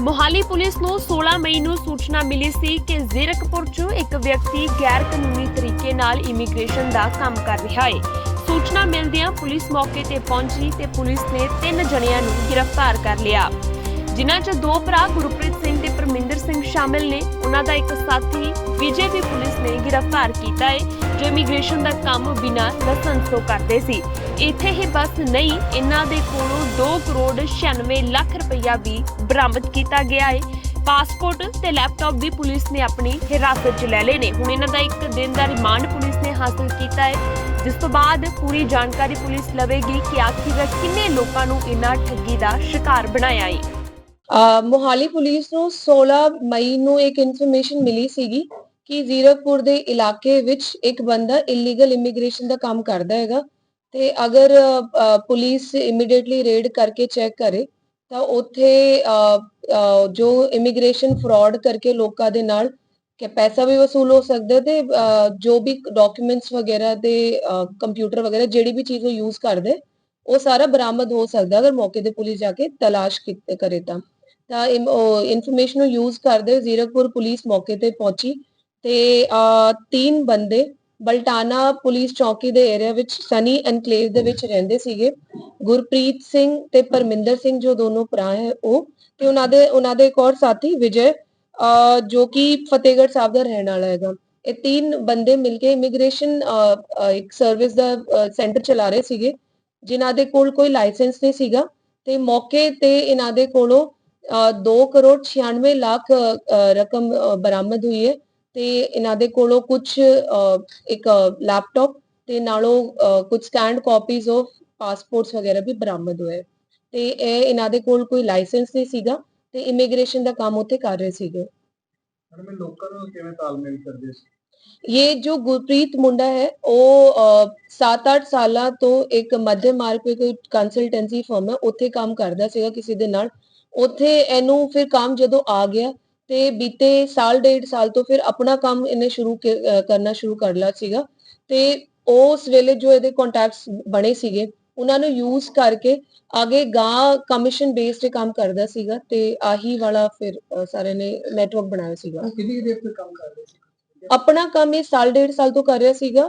Mohali police ਨੂੰ 16 ਮਈ ਨੂੰ ਸੂਚਨਾ ਮਿਲੀ ਸੀ ਕਿ ਜ਼ੀਰਕਪੁਰ 'ਚ ਇੱਕ ਵਿਅਕਤੀ ਗੈਰ ਕਾਨੂੰਨੀ ਤਰੀਕੇ ਨਾਲ ਇਮੀਗ੍ਰੇਸ਼ਨ ਦਾ ਕੰਮ ਕਰ ਰਿਹਾ ਹੈ। ਸੂਚਨਾ ਮਿਲਦਿਆਂ ਪੁਲਿਸ ਮੌਕੇ ਤੇ ਪਹੁੰਚੀ ਤੇ ਪੁਲਿਸ ਨੇ ਤਿੰਨ ਜਣਿਆਂ ਨੂੰ ਗ੍ਰਿਫਤਾਰ ਕਰ ਲਿਆ। ਜਿਨ੍ਹਾਂ 'ਚ ਦੋ ਭਰਾ ਗੁਰਪ੍ਰੀਤ ਸਿੰਘ ਤੇ ਪਰਮਿੰਦਰ ਸਿੰਘ ਸ਼ਾਮਿਲ ਨੇ। ਉਹਨਾਂ ਦਾ ਇੱਕ ਸਾਥੀ ਵਿਜੇ ਵੀ ਪੁਲਿਸ ਨੇ ਗ੍ਰਿਫਤਾਰ ਕੀਤਾ ਹੈ, ਜੋ ਇਮੀਗ੍ਰੇਸ਼ਨ ਦਾ ਕੰਮ ਬਿਨਾਂ ਲਾਇਸੈਂਸ ਤੋਂ ਕਰਦੇ ਸੀ। ਇੱਥੇ ਹੀ ਬਸ ਨਹੀਂ, ਇਹਨਾਂ ਦੇ ਕੋਲੋਂ 2 ਕਰੋੜ 96 ਲੱਖ ਰੁਪਈਆ ਵੀ ਬਰਾਮਦ ਕੀਤਾ ਗਿਆ ਹੈ ਪਾਸਪੋਰਟ ਤੇ ਲੈਪਟਾਪ ਵੀ ਪੁਲਿਸ ਨੇ ਆਪਣੀ ਹਿਰਾਸਤ 'ਚ ਲੈ ਲਏ ਨੇ। ਹੁਣ ਇਹਨਾਂ ਦਾ ਇੱਕ ਦਿਨ ਦਾ ਰਿਮਾਂਡ ਪੁਲਿਸ ਨੇ ਹਾਸਲ ਕੀਤਾ ਹੈ ਜਿਸ ਤੋਂ ਬਾਅਦ ਪੂਰੀ ਜਾਣਕਾਰੀ ਪੁਲਿਸ ਲਵੇਗੀ ਕਿ ਆਖਿਰ ਕਿੰਨੇ ਲੋਕਾਂ ਨੂੰ ਇਹਨਾਂ ਠੱਗੀ ਦਾ ਸ਼ਿਕਾਰ ਬਣਾਇਆ ਹੈ ਮੋਹਾਲੀ ਪੁਲਿਸ ਨੂੰ 16 ਮਈ ਨੂੰ ਇੱਕ ਇਨਫੋਰਮੇਸ਼ਨ ਮਿਲੀ ਸੀਗੀ ਕਿ ਜ਼ੀਰਕਪੁਰ ਦੇ ਇਲਾਕੇ ਵਿੱਚ ਇੱਕ ਬੰਦਾ ਇਲੀਗਲ ਇਮੀਗ੍ਰੇਸ਼ਨ ਦਾ ਕੰਮ ਕਰਦਾ ਹੈਗਾ। ਤੇ ਅਗਰ ਪੁਲਿਸ ਇਮੀਡੀਏਟਲੀ ਰੇਡ ਕਰਕੇ ਚੈੱਕ ਕਰੇ, ਤਾਂ ਉੱਥੇ ਜੋ ਇਮੀਗ੍ਰੇਸ਼ਨ ਫਰਾਡ ਕਰਕੇ ਲੋਕਾਂ ਦੇ ਨਾਲ ਕਿ ਪੈਸਾ ਵੀ ਵਸੂਲ ਹੋ ਸਕਦਾ ਤੇ ਜੋ ਵੀ ਡਾਕੂਮੈਂਟਸ ਵਗੈਰਾ ਤੇ ਕੰਪਿਊਟਰ ਵਗੈਰਾ ਜਿਹੜੀ ਵੀ ਚੀਜ਼ ਉਹ ਯੂਜ਼ ਕਰਦੇ, ਉਹ ਸਾਰਾ ਬਰਾਮਦ ਹੋ ਸਕਦਾ ਅਗਰ ਮੌਕੇ ਤੇ ਪੁਲਿਸ ਜਾ ਕੇ ਤਲਾਸ਼ ਕਰੇ ਤਾਂ। ਤਾਂ ਇਨਫੋਰਮੇਸ਼ਨ ਨੂੰ ਯੂਜ਼ ਕਰਦੇ ਜ਼ੀਰਕਪੁਰ ਪੁਲਿਸ ਮੌਕੇ ਤੇ ਪਹੁੰਚੀ ਤੇ ਤਿੰਨ ਬੰਦੇ ਬਲਟਾਨਾ ਪੁਲਿਸ ਚੌਕੀ ਦੇ ਏਰੀਆ ਵਿੱਚ ਸਨੀ ਐਨਕਲੇਵ ਦੇ ਵਿੱਚ ਰਹਿੰਦੇ ਸੀਗੇ। ਗੁਰਪ੍ਰੀਤ ਸਿੰਘ ਤੇ ਪਰਮਿੰਦਰ ਸਿੰਘ ਜੋ ਦੋਨੋਂ ਭਰਾ ਹੈ ਉਹ ਤੇ ਉਹਨਾਂ ਦੇ ਉਹਨਾਂ ਦੇ ਇੱਕ ਹੋਰ ਸਾਥੀ ਵਿਜੇ ਜੋ ਕਿ ਫਤਿਹਗੜ੍ਹ ਸਾਹਿਬ ਦਾ ਰਹਿਣ ਵਾਲਾ ਹੈਗਾ। ਇਹ ਤਿੰਨ ਬੰਦੇ ਮਿਲ ਕੇ ਇਮੀਗ੍ਰੇਸ਼ਨ ਇੱਕ ਸਰਵਿਸ ਦਾ ਸੈਂਟਰ ਚਲਾ ਰਹੇ ਸੀਗੇ, ਜਿਨ੍ਹਾਂ ਦੇ ਕੋਲ ਕੋਈ ਲਾਇਸੈਂਸ ਨਹੀਂ ਸੀਗਾ ਤੇ ਮੌਕੇ ਤੇ ਇਹਨਾਂ ਦੇ ਕੋਲੋਂ 2 ਕਰੋੜ 96 ਲੱਖ ਰਕਮ ਬਰਾਮਦ ਹੋਈ ਹੈ। ਤੇ ਇਹਨਾਂ ਦੇ ਕੋਲੋਂ ਕੁਝ ਇੱਕ ਲੈਪਟਾਪ ਤੇ ਨਾਲੋਂ ਕੁਝ ਸਕੈਨਡ ਕਾਪੀਜ਼ ਆਫ ਪਾਸਪੋਰਟਸ ਵਗੈਰਾ ਵੀ ਬਰਾਮਦ ਹੋਏ। ਤੇ ਇਹ ਇਹਨਾਂ ਦੇ ਕੋਲ ਕੋਈ ਲਾਇਸੈਂਸ ਨਹੀਂ ਸੀਗਾ ਤੇ ਇਮੀਗ੍ਰੇਸ਼ਨ ਦਾ ਕੰਮ ਉੱਥੇ ਕਰ ਰਹੇ ਸੀਗੇ। ਮੈਡਮ ਇਹ ਲੋਕਾਂ ਨੂੰ ਕਿਵੇਂ ਤਾਲਮੇਲ ਕਰਦੇ ਸੀ? ਇਹ ਜੋ ਗੁਰਪ੍ਰੀਤ ਮੁੰਡਾ ਹੈ ਉਹ 7-8 ਸਾਲਾਂ ਤੋਂ ਇੱਕ ਮੱਧ ਮਾਰਕੀਟ ਕੋਈ ਕੰਸਲਟੈਂਸੀ ਫਰਮ ਹੈ ਉੱਥੇ ਕੰਮ ਕਰਦਾ ਸੀਗਾ ਕਿਸੇ ਦੇ ਨਾਲ। ਉੱਥੇ ਇਹਨੂੰ ਫਿਰ ਕੰਮ ਜਦੋਂ ਆ ਗਿਆ ਤੇ ਬੀਤੇ ਸਾਲ ਡੇਢ ਸਾਲ ਤੋਂ ਫਿਰ ਆਪਣਾ ਕੰਮ ਇਹਨੇ ਸ਼ੁਰੂ ਕਰਨਾ ਸ਼ੁਰੂ ਕਰ ਲਿਆ ਸੀਗਾ। ਤੇ ਉਸ ਵੇਲੇ ਜੋ ਇਹਦੇ ਕੰਟੈਕਟਸ ਬਣੇ ਸੀਗੇ ਉਹਨਾਂ ਨੂੰ ਯੂਜ਼ ਕਰਕੇ ਅੱਗੇ ਗਾਂ ਕਮਿਸ਼ਨ ਬੇਸਡ ਕੰਮ ਕਰਦਾ ਸੀਗਾ ਤੇ ਆਹੀ ਵਾਲਾ ਫਿਰ ਸਾਰੇ ਨੇ ਨੈਟਵਰਕ ਬਣਾਇਆ ਸੀਗਾ। ਉਹ ਕਿੰਨੀ ਦੇਰ ਤੋਂ ਕੰਮ ਕਰਦੇ ਸੀ? ਆਪਣਾ ਕੰਮ ਇਹ ਸਾਲ ਡੇਢ ਸਾਲ ਤੋਂ ਕਰ ਰਿਹਾ ਸੀਗਾ।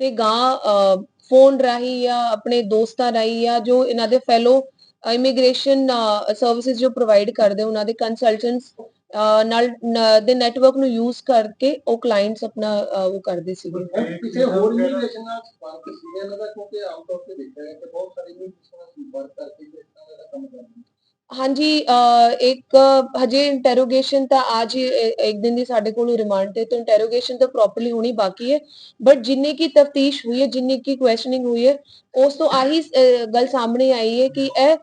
ਤੇ ਗਾਂ ਫੋਨ ਰਾਹੀਂ ਜਾਂ ਆਪਣੇ ਦੋਸਤਾਂ ਰਾਹੀਂ ਜਾਂ ਜੋ ਇਹਨਾਂ ਦੇ ਫੈਲੋ ਇਮੀਗ੍ਰੇਸ਼ਨ ਸਰਵਿਸਿਜ਼ ਜੋ ਪ੍ਰੋਵਾਈਡ ਕਰਦੇ, ਉਹਨਾਂ ਦੇ ਕੰਸਲਟੈਂਟਸ ਨਾਲ ਦੇ ਨੈਟਵਰਕ ਨੂੰ ਯੂਜ਼ ਕਰਕੇ ਉਹ ਕਲਾਇੰਟਸ ਆਪਣਾ ਉਹ ਕਰਦੇ ਸੀਗੇ। ਕਿਸੇ ਹੋਰ ਇਮੀਗ੍ਰੇਸ਼ਨ ਨਾਲ ਸੰਪਰਕ ਸੀ ਇਹਨਾਂ ਦਾ ਕਿਉਂਕਿ ਆਮ ਤੌਰ ਤੇ ਦੇਖਿਆ ਹੈ ਕਿ ਬਹੁਤ ਸਾਰੇ ਇਮੀਗ੍ਰੇਸ਼ਨ ਨਾਲ ਸੰਪਰਕ ਕਰਕੇ ਇਸ ਤਰ੍ਹਾਂ ਦਾ ਕੰਮ ਕਰਦੇ ਹਾਂਜੀ ਇੱਕ ਹਜੇ ਇੰਟਰੋਗੇਸ਼ਨ ਤਾਂ ਅੱਜ ਇੱਕ ਦਿਨ ਦੀ ਸਾਡੇ ਕੋਲ ਰਿਮਾਂਡ ਤੇ, ਤਾਂ ਇੰਟਰੋਗੇਸ਼ਨ ਤਾਂ ਪ੍ਰੋਪਰਲੀ ਹੋਣੀ ਬਾਕੀ ਹੈ। ਬਟ ਜਿੰਨੀ ਕੀ ਤਫਤੀਸ਼ ਹੋਈ ਹੈ, ਜਿੰਨੀ ਕੀ ਕੁਐਸਚਨਿੰਗ ਹੋਈ ਹੈ, ਉਸ ਤੋਂ ਆਹੀ ਗੱਲ ਸਾਹਮਣੇ ਆਈ ਹੈ ਕਿ ਇਹ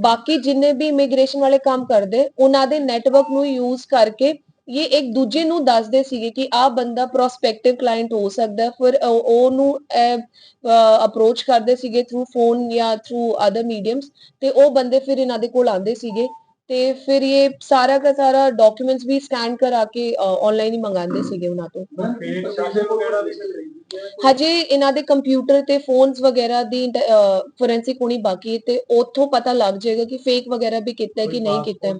ਬਾਕੀ ਜਿੰਨੇ ਵੀ ਇਮੀਗ੍ਰੇਸ਼ਨ ਵਾਲੇ ਕੰਮ ਕਰਦੇ, ਉਹਨਾਂ ਦੇ ਨੈਟਵਰਕ ਨੂੰ ਯੂਜ਼ ਕਰਕੇ ਇਹ ਇੱਕ ਦੂਜੇ ਨੂੰ ਦੱਸਦੇ ਸੀਗੇ ਕਿ ਆਹ ਬੰਦਾ ਪ੍ਰੋਸਪੈਕਟਿਵ ਕਲਾਇੰਟ ਹੋ ਸਕਦਾ ਫਿਰ ਉਹ- ਉਹਨੂੰ ਅਪਰੋਚ ਕਰਦੇ ਸੀਗੇ ਥਰੂ ਫੋਨ ਜਾਂ ਥਰੂ ਅਦਰ ਮੀਡੀਅਮਸ ਤੇ ਉਹ ਬੰਦੇ ਫਿਰ ਇਹਨਾਂ ਦੇ ਕੋਲ ਆਉਂਦੇ ਸੀਗੇ ਤੇ ਫਿਰ ਇਹ ਸਾਰਾ ਦਾ ਸਾਰਾ ਡਾਕੂਮੈਂਟਸ ਵੀ ਸਕੈਨ ਕਰਾ ਕੇ ਆਨਲਾਈਨ ਹੀ ਮੰਗਾਉਂਦੇ ਸੀਗੇ ਉਹਨਾਂ ਤੋਂ। ਹਜੇ ਇਹਨਾਂ ਦੇ ਕੰਪਿਊਟਰ ਤੇ ਫੋਨਸ ਵਗੈਰਾ ਦੀ ਫੋਰੈਂਸਿਕ ਹੋਣੀ ਬਾਕੀ ਤੇ ਉੱਥੋਂ ਪਤਾ ਲੱਗ ਜਾਏਗਾ ਕਿ ਫੇਕ ਵਗੈਰਾ ਵੀ ਕੀਤਾ ਹੈ ਕਿ ਨਹੀਂ ਕੀਤਾ। ਹੈ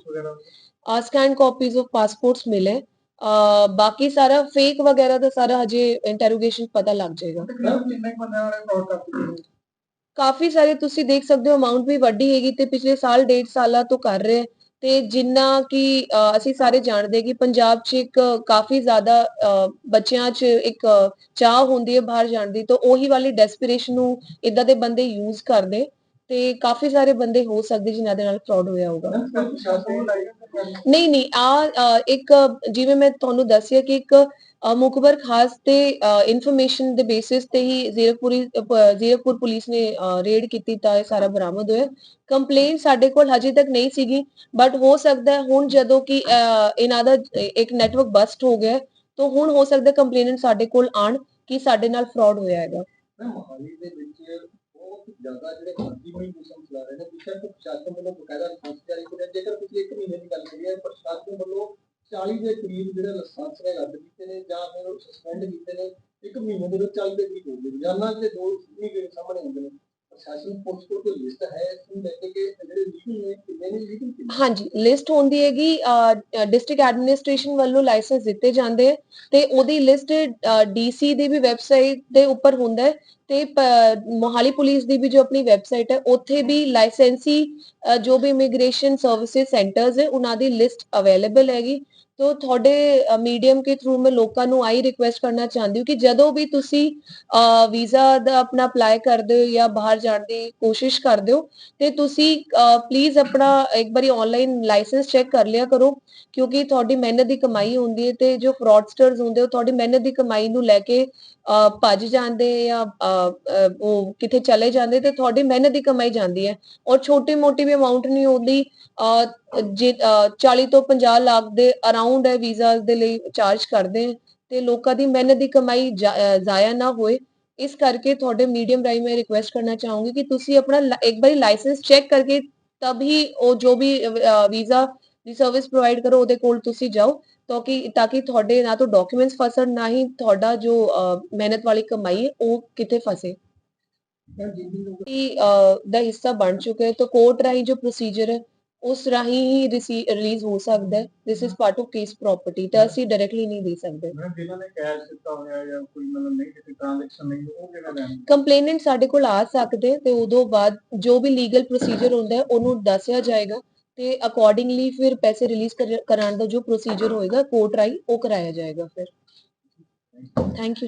ਸਕੈਨ ਕਾਪੀਜ਼ ਆਫ ਪਾਸਪੋਰਟਸ ਮਿਲੇ। ਬਾਕੀ ਸਾਰਾ ਫੇਕ ਵਗੈਰਾ ਦਾ ਸਾਰਾ ਹਜੇ ਇੰਟਰੋਗੇਸ਼ਨ ਪਤਾ ਲੱਗ ਜਾਏਗਾ। ਕਾਫੀ ਸਾਰੇ ਤੁਸੀਂ ਦੇਖ ਸਕਦੇ ਹੋ ਅਮਾਉਂਟ ਵੀ ਵੱਡੀ ਹੈਗੀ ਤੇ ਪਿਛਲੇ ਸਾਲ ਡੇਢ ਸਾਲਾਂ ਤੋਂ ਕਰ ਰਹੇ। ਤੇ ਜਿੰਨਾ ਕਿ ਅਸੀਂ ਸਾਰੇ ਜਾਣਦੇ ਕਿ ਪੰਜਾਬ 'ਚ ਇੱਕ ਕਾਫੀ ਜ਼ਿਆਦਾ ਬੱਚਿਆਂ 'ਚ ਇੱਕ ਚਾਹ ਹੁੰਦੀ ਹੈ ਬਾਹਰ ਜਾਣ ਦੀ ਤਾਂ ਉਹੀ ਵਾਲੀ ਡੈਸਪੀਰੇਸ਼ਨ ਨੂੰ ਇਦਾਂ ਦੇ ਬੰਦੇ ਯੂਜ਼ ਕਰਦੇ। ਤੇ ਕਾਫੀ ਸਾਰੇ ਬੰਦੇ ਹੋ ਸਕਦੇ ਜਿਨ੍ਹਾਂ ਦੇ ਨਾਲ ਫਰਾਡ ਹੋਇਆ ਹੋਊਗਾ। ਨਹੀਂ ਨਹੀਂ ਆ ਇੱਕ, ਜਿਵੇਂ ਮੈਂ ਤੁਹਾਨੂੰ ਦੱਸਿਆ ਕਿ ਇੱਕ ਮੁਖਬਰ ਖਾਸ ਤੇ ਇਨਫੋਰਮੇਸ਼ਨ ਦੇ ਬੇਸਿਸ ਤੇ ਹੀ ਜ਼ੀਰਕਪੁਰੀ ਜ਼ੀਰਕਪੁਰ ਪੁਲਿਸ ਨੇ ਰੇਡ ਕੀਤੀ ਤਾਂ ਇਹ ਸਾਰਾ ਬਰਾਮਦ ਹੋਇਆ। ਕੰਪਲੇਨ ਸਾਡੇ ਕੋਲ ਹਜੇ ਤੱਕ ਨਹੀਂ ਸੀਗੀ ਬਟ ਹੋ ਸਕਦਾ ਹੈ ਹੁਣ ਜਦੋਂ ਕਿ ਇਹਨਾਂ ਦਾ ਇੱਕ ਨੈਟਵਰਕ ਬਸਟ ਹੋ ਗਿਆ ਤਾਂ ਹੁਣ ਹੋ ਸਕਦਾ ਕੰਪਲੇਨੈਂਟ ਸਾਡੇ ਕੋਲ ਆਣ ਕਿ ਸਾਡੇ ਨਾਲ ਫਰਾਡ ਹੋਇਆ ਹੈਗਾ। ਮੋਹਾਲੀ ਦੇ ਵਿੱਚ ਜ਼ਿਆਦਾ ਜਿਹੜੇ ਫਰਜ਼ੀ ਹੋਈ ਮਿਸ਼ਨ ਚਲਾ ਰਹੇ ਨੇ ਵਿਸ਼ਾ ਤੋਂ ਪ੍ਰਸ਼ਾਸਨ ਵੱਲੋਂ ਬਕਾਇਦਾ ਲਾਇਸੈਂਸ ਜਾਰੀ ਕਰਿਆ ਜੇਕਰ ਤੁਸੀਂ ਇੱਕ ਮਹੀਨੇ ਦੀ ਗੱਲ ਕਰੀਏ, ਪ੍ਰਸ਼ਾਸਨ ਵੱਲੋਂ 40 ਦੇ ਕਰੀਬ ਜਿਹੜੇ ਲਾਇਸੈਂਸ ਨੇ ਰੱਦ ਕੀਤੇ ਨੇ ਜਾਂ ਫਿਰ ਸਸਪੈਂਡ ਕੀਤੇ ਨੇ, ਇੱਕ ਮਹੀਨੇ ਦੇ ਵਿੱਚ 40 ਦੇ ਕਰੀਬ ਹੋ ਗਏ ਰੋਜ਼ਾਨਾ ਜਿਹੜੇ ਦੋ ਨਹੀਂ ਗਏ ਸਾਹਮਣੇ ਆਉਂਦੇ ਨੇ। ਪ੍ਰਸ਼ਾਸਨ ਪੁਲਿਸ ਕੋਲ ਕੋਈ ਲਿਸਟ ਹੈ? ਇਸ ਨੂੰ ਲੈ ਕੇ ਜਿਹੜੇ ਲੀਗਲ ਨੇ, ਕਿੰਨੇ ਨੇ? ਲੀਗਲ ਹਾਂਜੀ ਲਿਸਟ ਹੁੰਦੀ ਹੈਗੀ ਡਿਸਟ੍ਰਿਕਟ ਐਡਮਿਨਿਸਟ੍ਰੇਸ਼ਨ ਵੱਲੋਂ ਲਾਇਸੈਂਸ ਦਿੱਤੇ ਜਾਂਦੇ ਤੇ ਉਹਦੀ ਲਿਸਟ ਡੀਸੀ ਦੀ ਵੀ ਵੈਬਸਾਈਟ ਦੇ ਉੱਪਰ ਹੁੰਦਾ ਹੈ। ਤੇ ਮੋਹਾਲੀ ਪੁਲਿਸ ਦੀ ਵੀ ਜੋ ਆਪਣੀ ਵੈਬਸਾਈਟ ਹੈ, ਉੱਥੇ ਵੀ ਲਾਇਸੈਂਸੀ ਜੋ ਵੀ ਇਮੀਗ੍ਰੇਸ਼ਨ ਸਰਵਿਸਿਜ਼ ਸੈਂਟਰਸ ਹੈ ਉਹਨਾਂ ਦੀ ਲਿਸਟ ਅਵੇਲੇਬਲ ਹੈਗੀ। ਤੋ ਤੁਹਾਡੇ ਮੀਡੀਅਮ ਕੇ ਥਰੂ ਮੈਂ ਲੋਕਾਂ ਨੂੰ ਆਈ ਰਿਕੁਐਸਟ ਕਰਨਾ ਚਾਹੁੰਦੀ ਹਾਂ ਕਿ ਜਦੋਂ ਵੀ ਤੁਸੀਂ ਵੀਜ਼ਾ ਦਾ ਆਪਣਾ ਅਪਲਾਈ ਕਰਦੇ ਹੋ ਜਾਂ ਬਾਹਰ ਜਾਣ ਦੀ ਕੋਸ਼ਿਸ਼ ਕਰਦੇ ਹੋ, ਤੇ ਤੁਸੀਂ ਪਲੀਜ਼ ਆਪਣਾ ਇੱਕ ਵਾਰੀ ਆਨਲਾਈਨ ਲਾਇਸੈਂਸ ਚੈੱਕ ਕਰ ਲਿਆ ਕਰੋ, ਕਿਉਂਕਿ ਤੁਹਾਡੀ ਮਿਹਨਤ ਦੀ ਕਮਾਈ ਹੁੰਦੀ ਹੈ ਤੇ ਜੋ ਫਰਾਡਸਟਰਸ ਹੁੰਦੇ ਉਹ ਤੁਹਾਡੀ ਮਿਹਨਤ ਦੀ ਕਮਾਈ ਨੂੰ ਲੈ ਕੇ ਭੱਜ ਜਾਂਦੇ ਜਾਂ ਉਹ ਕਿਤੇ ਚਲੇ ਜਾਂਦੇ ਤੇ ਤੁਹਾਡੀ ਮਿਹਨਤ ਦੀ ਕਮਾਈ ਜਾਂਦੀ ਹੈ। ਔਰ ਛੋਟੀ ਮੋਟੀ ਵੀ ਅਮਾਉਂਟ ਨਹੀਂ ਹੁੰਦੀ। ਜੇ 40 ਤੋਂ 50 ਲੱਖ ਦੇ ਅਰਾਊਂਡ ਹੈ ਵੀਜ਼ਾਸ ਦੇ ਲਈ ਚਾਰਜ ਕਰਦੇ ਹੈ ਤੇ ਲੋਕਾਂ ਦੀ ਮਿਹਨਤ ਦੀ ਕਮਾਈ ਜ਼ਾਇਆ ਨਾ ਹੋਏ। ਇਸ ਕਰਕੇ ਤੁਹਾਡੇ ਮੀਡੀਅਮ ਰਾਹੀਂ ਮੈਂ ਰਿਕੁਐਸਟ ਕਰਨਾ ਚਾਹੂੰਗੀ ਕਿ ਤੁਸੀਂ ਆਪਣਾ ਇੱਕ ਵਾਰੀ ਲਾਇਸੈਂਸ ਚੈੱਕ ਕਰਕੇ ਤਬ ਹੀ ਉਹ ਜੋ ਵੀ ਵੀਜ਼ਾ ਦੀ ਸਰਵਿਸ ਪ੍ਰੋਵਾਈਡ ਕਰੋ ਉਹਦੇ ਕੋਲ ਤੁਸੀਂ ਜਾਓ ਤਾਂ ਕਿ ਤਾਂ ਕਿ ਤੁਹਾਡੇ ਨਾ ਤਾਂ ਡਾਕੂਮੈਂਟਸ ਫਸਣ ਨਾ ਹੀ ਤੁਹਾਡਾ ਜੋ ਮਿਹਨਤ ਵਾਲੀ ਕਮਾਈ ਹੈ ਉਹ ਕਿਤੇ ਫਸੇ। ਕਿ ਦਾ ਹਿੱਸਾ ਬਣ ਚੁੱਕੇ ਹੈ ਤਾਂ ਕੋਰਟ ਰਾਹੀਂ ਜੋ ਪ੍ਰੋਸੀਜਰ ਹੈ ਉਸ ਰਾਹੀਂ ਹੀ ਰਿਲੀਜ਼ ਹੋ ਸਕਦਾ ਹੈ। This is part of case property ਤਾਂ ਅਸੀਂ ਡਾਇਰੈਕਟਲੀ ਨਹੀਂ ਦੇ ਸਕਦੇ। ਮੈਂ ਜਿਨ੍ਹਾਂ ਨੇ ਕੈਸ਼ ਦਿੱਤਾ ਹੋਇਆ ਜਾਂ ਕੋਈ ਮਤਲਬ ਨਹੀਂ ਕਿਸੇ ਟ੍ਰਾਂਜੈਕਸ਼ਨ ਨਹੀਂ ਉਹ ਕਿਹੜਾ ਲੈਣ? ਕੰਪਲੇਨੈਂਟ ਸਾਡੇ ਕੋਲ ਆ ਸਕਦੇ ਤੇ ਉਦੋਂ ਬਾਅਦ ਜੋ ਵੀ ਲੀਗਲ ਪ੍ਰੋਸੀਜਰ ਹੁੰਦਾ ਹੈ ਉਹਨੂੰ ਦੱਸਿਆ ਜਾਏਗਾ। ਤੇ ਅਕੋਰਡਿੰਗਲੀ ਫਿਰ ਪੈਸੇ ਰਿਲੀਜ਼ ਕਰਾਉਣ ਦਾ ਜੋ ਪ੍ਰੋਸੀਜਰ ਹੋਏਗਾ ਕੋਰਟ ਰਾਹੀਂ ਉਹ ਕਰਾਇਆ ਜਾਏਗਾ ਫਿਰ। Thank you